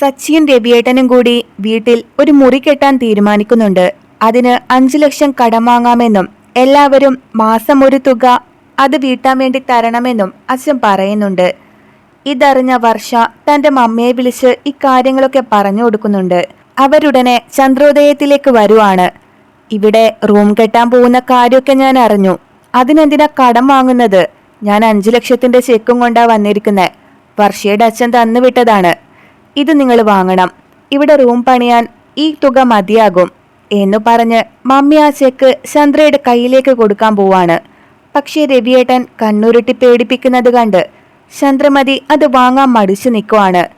സച്ചിയും രവിയേട്ടനും കൂടി വീട്ടിൽ ഒരു മുറി കെട്ടാൻ തീരുമാനിക്കുന്നുണ്ട്. അതിന് അഞ്ചു ലക്ഷം കടം വാങ്ങാമെന്നും എല്ലാവരും മാസം ഒരു തുക അത് വീട്ടാൻ വേണ്ടി തരണമെന്നും അച്ഛൻ പറയുന്നുണ്ട്. ഇതറിഞ്ഞ വർഷ തന്റെ മമ്മയെ വിളിച്ച് ഇക്കാര്യങ്ങളൊക്കെ പറഞ്ഞു കൊടുക്കുന്നുണ്ട്. അവരുടനെ ചന്ദ്രോദയത്തിലേക്ക് വരുവാണ്. ഇവിടെ റൂം കെട്ടാൻ പോകുന്ന കാര്യമൊക്കെ ഞാൻ അറിഞ്ഞു. അതിനെന്തിനാ കടം വാങ്ങുന്നത്? ഞാൻ അഞ്ചു ലക്ഷത്തിന്റെ ചെക്കും കൊണ്ടാ വന്നിരിക്കുന്നത് വർഷയുടെ അച്ഛൻ തന്നു വിട്ടതാണ്. ഇത് നിങ്ങൾ വാങ്ങണം. ഇവിടെ റൂം പണിയാൻ ഈ തുക മതിയാകും എന്നു പറഞ്ഞ് മമ്മി ആ ചെക്ക് ചന്ദ്രയുടെ കയ്യിലേക്ക് കൊടുക്കാൻ പോവാണ്. പക്ഷേ രവിയേട്ടൻ കണ്ണുരുട്ടി പേടിപ്പിക്കുന്നത് കണ്ട് ചന്ദ്രമതി അത് വാങ്ങാൻ മടിച്ചു നിൽക്കുവാണ്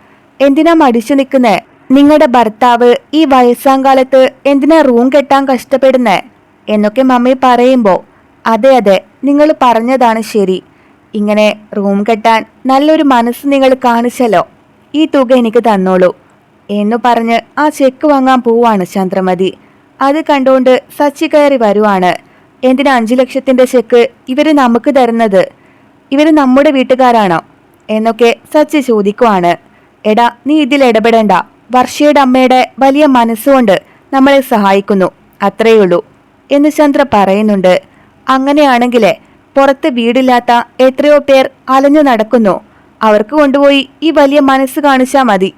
എന്തിനാ മടിച്ചു നിൽക്കുന്നേ നിങ്ങളുടെ ഭർത്താവ് ഈ വയസ്സാങ്കാലത്ത് എന്തിനാ റൂം കെട്ടാൻ കഷ്ടപ്പെടുന്നേ? എന്നൊക്കെ മമ്മി പറയുമ്പോൾ അതെ അതെ നിങ്ങൾ പറഞ്ഞതാണ് ശരി. ഇങ്ങനെ റൂം കെട്ടാൻ നല്ലൊരു മനസ്സ് നിങ്ങൾ കാണിച്ചല്ലോ. ഈ തുക എനിക്ക് തന്നോളൂ എന്നു പറഞ്ഞ് ആ ചെക്ക് വാങ്ങാൻ പോവാണ് ചന്ദ്രമതി. അത് കണ്ടുകൊണ്ട് സച്ചി കയറി വരുവാണ്. എന്തിനാ അഞ്ചു ലക്ഷത്തിന്റെ ചെക്ക് ഇവർ നമുക്ക് തരുന്നത്? ഇവർ നമ്മുടെ വീട്ടുകാരാണോ? എന്നൊക്കെ സച്ചി ചോദിക്കുവാണ്. എടാ നീ ഇതിൽ ഇടപെടണ്ട. വർഷയുടെ അമ്മയുടെ വലിയ മനസ്സുകൊണ്ട് നമ്മളെ സഹായിക്കുന്നു. അത്രയുള്ളൂ എന്ന് ചന്ദ്ര പറയുന്നുണ്ട്. അങ്ങനെയാണെങ്കിലേ പുറത്ത് വീടില്ലാത്ത എത്രയോ പേർ അലഞ്ഞു നടക്കുന്നു. അവർക്ക് കൊണ്ടുപോയി ഈ വലിയ മനസ്സ് കാണിച്ചാൽ മതി.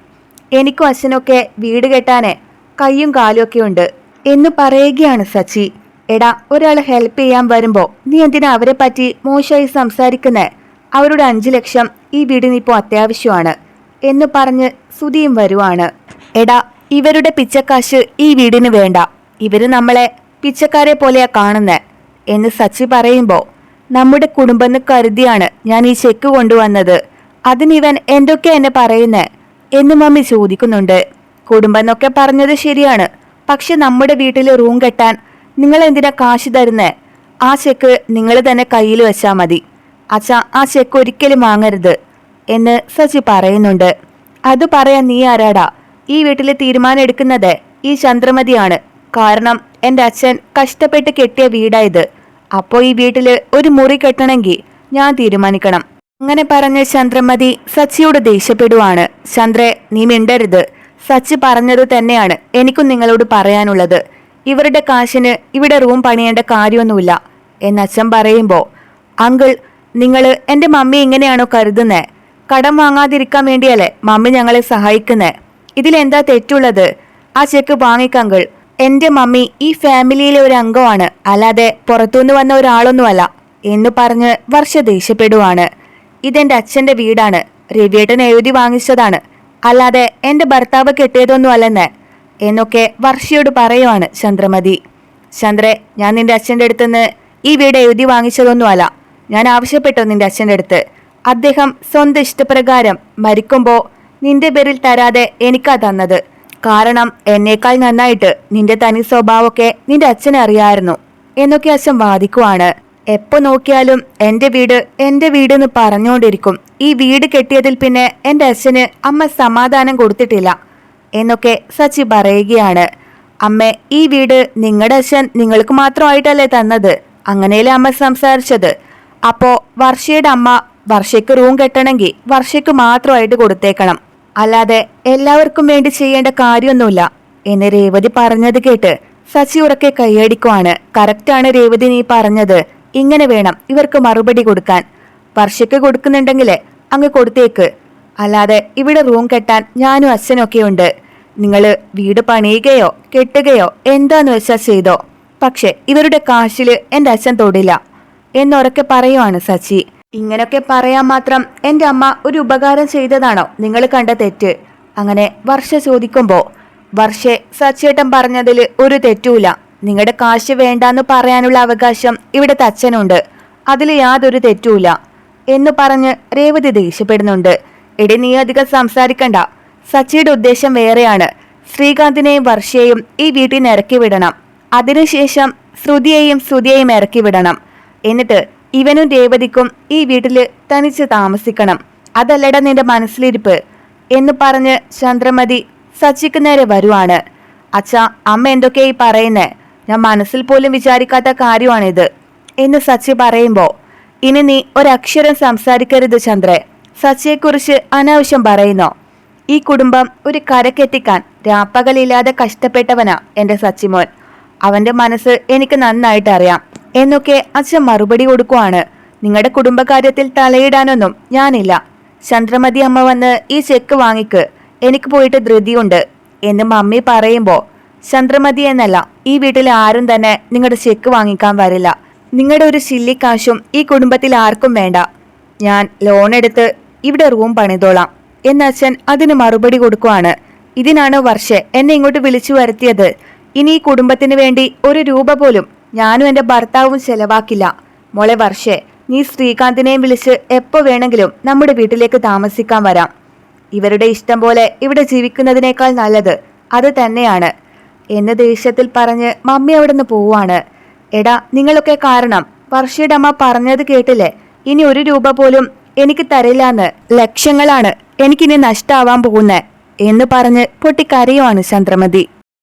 എനിക്കും അച്ഛനൊക്കെ വീട് കെട്ടാനേ കയ്യും കാലും ഒക്കെ ഉണ്ട് എന്ന് പറയുകയാണ് സച്ചി. എടാ ഒരാൾ ഹെൽപ്പ് ചെയ്യാൻ വരുമ്പോൾ നീ എന്തിനാ അവരെ പറ്റി മോശമായി സംസാരിക്കുന്നേ? അവരുടെ അഞ്ചു ലക്ഷം ഈ വീടിന് ഇപ്പോൾ അത്യാവശ്യമാണ് എന്ന് പറഞ്ഞ് സുധിയും വരുവാണ്. എടാ ഇവരുടെ പിച്ചക്കാശ് ഈ വീടിന് വേണ്ട. ഇവർ നമ്മളെ പിച്ചക്കാരെ പോലെയാ കാണുന്നേ എന്ന് സച്ചി പറയുമ്പോൾ നമ്മുടെ കുടുംബം കരുതിയാണ് ഞാൻ ഈ ചെക്ക് കൊണ്ടുവന്നത്. അതിനിവൻ എന്തൊക്കെ എന്നെ പറയുന്നേ എന്ന് മമ്മി ചോദിക്കുന്നുണ്ട്. കുടുംബം എന്നൊക്കെ പറഞ്ഞത് ശരിയാണ്. പക്ഷെ നമ്മുടെ വീട്ടിൽ റൂം കെട്ടാൻ നിങ്ങൾ എന്തിനാ കാശ് തരുന്നേ? ആ ചെക്ക് നിങ്ങൾ തന്നെ കയ്യിൽ വെച്ചാൽ മതി. അച്ഛാ ആ ചെക്ക് ഒരിക്കലും വാങ്ങരുത് എന്ന് സച്ചി പറയുന്നുണ്ട്. അത് പറയാൻ നീ ആരാടാ? ഈ വീട്ടിൽ തീരുമാനം എടുക്കുന്നത് ഈ ചന്ദ്രമതിയാണ്. കാരണം എന്റെ അച്ഛൻ കഷ്ടപ്പെട്ട് കെട്ടിയ വീടായത് അപ്പോൾ ഈ വീട്ടിൽ ഒരു മുറി കെട്ടണമെങ്കിൽ ഞാൻ തീരുമാനിക്കണം. അങ്ങനെ പറഞ്ഞ ചന്ദ്രമതി സച്ചിയോട് ദേഷ്യപ്പെടുവാണ്. ചന്ദ്രെ നീ മിണ്ടരുത്. സച്ചി പറഞ്ഞത് തന്നെയാണ് എനിക്കും നിങ്ങളോട് പറയാനുള്ളത്. ഇവരുടെ കാശിന് ഇവിടെ റൂം പണിയേണ്ട കാര്യമൊന്നുമില്ല. എന്ന് അച്ഛൻ പറയുമ്പോൾ അങ്കിൾ നിങ്ങൾ എന്റെ മമ്മി എങ്ങനെയാണോ കരുതുന്നേ? കടം വാങ്ങാതിരിക്കാൻ വേണ്ടിയല്ലേ മമ്മി ഞങ്ങളെ സഹായിക്കുന്നേ? ഇതിലെന്താ തെറ്റുള്ളത്? ആ ചെക്ക് വാങ്ങിക്കങ്കിൾ എന്റെ മമ്മി ഈ ഫാമിലിയിലെ ഒരു അംഗമാണ്. അല്ലാതെ പുറത്തുനിന്ന് വന്ന ഒരാളൊന്നുമല്ല. എന്ന് പറഞ്ഞ് വർഷ ദേഷ്യപ്പെടുവാണ്. ഇതെന്റെ അച്ഛന്റെ വീടാണ്. രവിയേട്ടൻ എഴുതി വാങ്ങിച്ചതാണ്. അല്ലാതെ എന്റെ ഭർത്താവ് കെട്ടിയതൊന്നും അല്ലെന്ന് എന്നൊക്കെ വർഷയോട് പറയുവാണ് ചന്ദ്രമതി. ചന്ദ്രെ ഞാൻ നിന്റെ അച്ഛന്റെ അടുത്തുനിന്ന് ഈ വീട് എഴുതി വാങ്ങിച്ചതൊന്നുമല്ല. ഞാൻ ആവശ്യപ്പെട്ടു നിന്റെ അച്ഛന്റെ അടുത്ത്. അദ്ദേഹം സ്വന്തം ഇഷ്ടപ്രകാരം മരിക്കുമ്പോൾ നിന്റെ പേരിൽ തരാതെ എനിക്കാ തന്നത്. കാരണം എന്നേക്കാൾ നന്നായിട്ട് നിന്റെ തനി സ്വഭാവമൊക്കെ നിന്റെ അച്ഛനെ അറിയായിരുന്നു എന്നൊക്കെ അച്ഛൻ വാദിക്കുവാണ്. എപ്പോ നോക്കിയാലും എന്റെ വീട് എന്റെ വീട് എന്ന് പറഞ്ഞുകൊണ്ടിരിക്കും ഈ വീട് കെട്ടിയതിൽ പിന്നെ എന്റെ അച്ഛന് അമ്മ സമാധാനം കൊടുത്തിട്ടില്ല. എന്നൊക്കെ സച്ചി പറയുകയാണ്. അമ്മ ഈ വീട് നിങ്ങളുടെ അച്ഛൻ നിങ്ങൾക്ക് മാത്രമായിട്ടല്ലേ തന്നത്? അങ്ങനെയല്ലേ അമ്മ സംസാരിച്ചത്? അപ്പോ വർഷയുടെ അമ്മ വർഷയ്ക്ക് റൂം കെട്ടണമെങ്കിൽ വർഷയ്ക്ക് മാത്രമായിട്ട് കൊടുത്തേക്കണം. അല്ലാതെ എല്ലാവർക്കും വേണ്ടി ചെയ്യേണ്ട കാര്യമൊന്നുമില്ല. എന്ന് രേവതി പറഞ്ഞത് കേട്ട് സച്ചി ഉറക്കെ കൈയടിക്കുവാണ്. കറക്റ്റാണ് രേവതി നീ പറഞ്ഞത്. ഇങ്ങനെ വേണം ഇവർക്ക് മറുപടി കൊടുക്കാൻ. വർഷയ്ക്ക് കൊടുക്കുന്നുണ്ടെങ്കിൽ അങ്ങ് കൊടുത്തേക്ക്. അല്ലാതെ ഇവിടെ റൂം കെട്ടാൻ ഞാനും അച്ഛനൊക്കെ ഉണ്ട് നിങ്ങൾ വീട് പണിയുകയോ കെട്ടുകയോ എന്താന്ന് വെച്ചാൽ ചെയ്തോ. പക്ഷെ ഇവരുടെ കാശിൽ എന്റെ അച്ഛൻ തൊടില്ല. എന്നുറക്കെ പറയുവാണ് സച്ചി. ഇങ്ങനൊക്കെ പറയാൻ മാത്രം എന്റെ അമ്മ ഒരു ഉപകാരം ചെയ്തതാണോ? നിങ്ങൾ കണ്ട തെറ്റ്. അങ്ങനെ വർഷ ചോദിക്കുമ്പോ വർഷെ സച്ചേട്ടൻ പറഞ്ഞതിൽ ഒരു തെറ്റുമില്ല നിങ്ങളുടെ കാശ് വേണ്ടാന്ന് പറയാനുള്ള അവകാശം ഇവിടുത്തെ അച്ഛനുണ്ട്. അതിൽ യാതൊരു തെറ്റുമില്ല. എന്ന് പറഞ്ഞ് രേവതി ദേഷ്യപ്പെടുന്നുണ്ട്. എടി നീ അധികം സംസാരിക്കണ്ട. സച്ചിയുടെ ഉദ്ദേശം വേറെയാണ്. ശ്രീകാന്തിനെയും വർഷയെയും ഈ വീട്ടിൽ നിന്ന് ഇറക്കി വിടണം അതിനുശേഷം ശ്രുതിയെയും ശ്രുതിയെയും ഇറക്കി വിടണം. എന്നിട്ട് ഇവനും രേവതിക്കും ഈ വീട്ടിൽ തനിച്ച് താമസിക്കണം. അതല്ലട നിന്റെ മനസ്സിലിരിപ്പ്. എന്ന് പറഞ്ഞ് ചന്ദ്രമതി സച്ചിക്ക് നേരെ വരുവാണ്. അച്ഛ അമ്മ എന്തൊക്കെയായി പറയുന്നേ? ഞാൻ മനസ്സിൽ പോലും വിചാരിക്കാത്ത കാര്യമാണിത്. എന്ന് സച്ചി പറയുമ്പോൾ ഇനി നീ ഒരക്ഷരം സംസാരിക്കരുത് ചന്ദ്രെ. സച്ചിയെക്കുറിച്ച് അനാവശ്യം പറയുന്നോ? ഈ കുടുംബം ഒരു കരക്കെത്തിക്കാൻ രാപ്പകലില്ലാതെ കഷ്ടപ്പെട്ടവനാ എന്റെ സച്ചിമോൻ. അവന്റെ മനസ്സ് എനിക്ക് നന്നായിട്ട് അറിയാം. എന്നൊക്കെ അച്ഛൻ മറുപടി കൊടുക്കുവാണ്. നിങ്ങളുടെ കുടുംബകാര്യത്തിൽ തലയിടാനൊന്നും ഞാനില്ല. ചന്ദ്രമതി അമ്മ വന്ന് ഈ ചെക്ക് വാങ്ങിക്ക്. എനിക്ക് പോയിട്ട് ധൃതിയുണ്ട്. എന്ന് മമ്മി പറയുമ്പോ ചന്ദ്രമതി എന്നല്ല ഈ വീട്ടിൽ ആരും തന്നെ നിങ്ങളുടെ ചെക്ക് വാങ്ങിക്കാൻ വരില്ല. നിങ്ങളുടെ ഒരു ശില്ലിക്കാശും ഈ കുടുംബത്തിൽ ആർക്കും വേണ്ട. ഞാൻ ലോൺ എടുത്ത് ഇവിടെ റൂം പണിതോളാം. എന്ന് അച്ഛൻ അതിന് മറുപടി കൊടുക്കുവാണ്. ഇതിനാണ് വർഷെ എന്നെ ഇങ്ങോട്ട് വിളിച്ചു വരുത്തിയത്. ഇനി ഈ കുടുംബത്തിന് വേണ്ടി ഒരു രൂപ പോലും ഞാനും എന്റെ ഭർത്താവും ചെലവാക്കില്ല. മോളെ വർഷെ നീ ശ്രീകാന്തിനെയും വിളിച്ച് എപ്പോ വേണമെങ്കിലും നമ്മുടെ വീട്ടിലേക്ക് താമസിക്കാൻ വരാം. ഇവരുടെ ഇഷ്ടം പോലെ ഇവിടെ ജീവിക്കുന്നതിനേക്കാൾ നല്ലത് അത് തന്നെയാണ്. എന്ന് ദേഷ്യത്തിൽ പറഞ്ഞ് മമ്മി അവിടെ നിന്ന് പോവാണ്. എടാ നിങ്ങളൊക്കെ കാരണം. വർഷയുടെ അമ്മ പറഞ്ഞത് കേട്ടില്ലേ? ഇനി ഒരു രൂപ പോലും എനിക്ക് തരില്ലാന്ന്. ലക്ഷങ്ങളാണ് എനിക്കിനി നഷ്ടാവാൻ പോകുന്നേ എന്ന് പറഞ്ഞ് പൊട്ടിക്കരയുവാണ് ചന്ദ്രമതി.